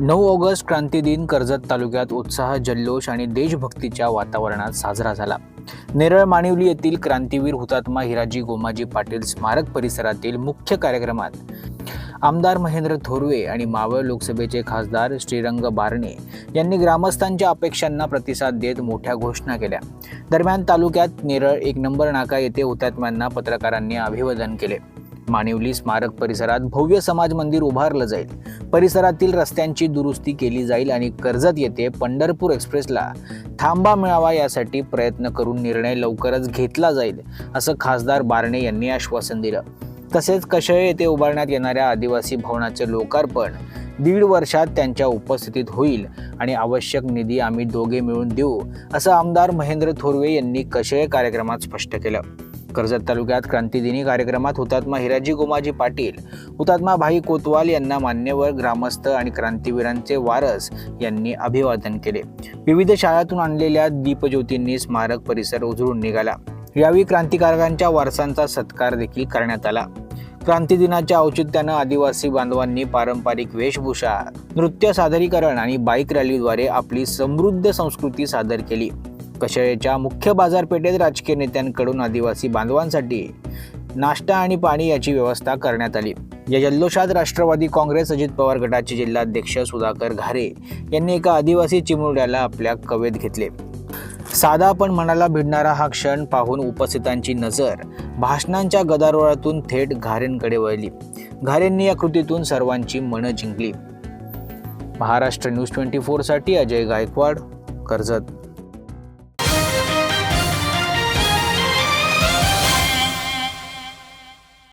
नऊ ऑगस्ट क्रांती दिन कर्जत तालुक्यात उत्साह जल्लोष आणि देशभक्तीच्या वातावरणात साजरा झाला. नेरळ माणिवली येथील क्रांतीवीर हुतात्मा हिराजी गोमाजी पाटील स्मारक परिसरातील मुख्य कार्यक्रमात आमदार महेंद्र थोरवे आणि मावळ लोकसभेचे खासदार श्रीरंग बारणे यांनी ग्रामस्थांच्या अपेक्षांना प्रतिसाद देत मोठ्या घोषणा केल्या. दरम्यान तालुक्यात नेरळ एक नंबर नाका येथे हुतात्म्यांना पत्रकारांनी अभिवादन केले. मानिवली स्मारक परिसरात भव्य समाज मंदिर उभारलं जाईल. परिसरातील रस्त्यांची दुरुस्ती केली जाईल आणि कर्जत येथे पंढरपूर एक्सप्रेसला थांबा मिळावा यासाठी प्रयत्न करून निर्णय लवकरच घेतला जाईल असं खासदार बारणे यांनी आश्वासन दिलं. तसेच कशय येथे उभारण्यात येणाऱ्या आदिवासी भवनाचे लोकार्पण दीड वर्षात त्यांच्या उपस्थितीत होईल आणि आवश्यक निधी आम्ही दोघे मिळून देऊ असं आमदार महेंद्र थोरवे यांनी कशय कार्यक्रमात स्पष्ट केलं. कर्जत तालुक्यात क्रांतीदिनी कार्यक्रमात हुतात्मा हिराजी गोमाजी पाटील हुतात्मा भाई कोतवाल यांना मान्यवर ग्रामस्थ आणि क्रांतीवीरांचे वारस यांनी अभिवादन केले. विविध शाळातून आणलेल्या दीपज्योतींनी स्मारक परिसर उजळून निघाला. यावेळी क्रांतिकारकांच्या वारसांचा सत्कार देखील करण्यात आला. क्रांती दिनाच्या औचित्यानं आदिवासी बांधवांनी पारंपरिक वेशभूषा नृत्य सादरीकरण आणि बाईक रॅलीद्वारे आपली समृद्ध संस्कृती सादर केली. कशाळेच्या मुख्य बाजारपेठेत राजकीय नेत्यांकडून आदिवासी बांधवांसाठी नाश्ता आणि पाणी याची व्यवस्था करण्यात आली. या जल्लोषात राष्ट्रवादी काँग्रेस अजित पवार गटाचे जिल्हाध्यक्ष सुधाकर घारे यांनी एका आदिवासी चिमुरड्याला आपल्या कवेत घेतले. साधा पण मनाला भिडणारा हा क्षण पाहून उपस्थितांची नजर भाषणांच्या गदारोळातून थेट घारेंकडे वळली. घारेंनी या कृतीतून सर्वांची मनं जिंकली. महाराष्ट्र न्यूज ट्वेंटी फोरसाठी अजय गायकवाड कर्जत.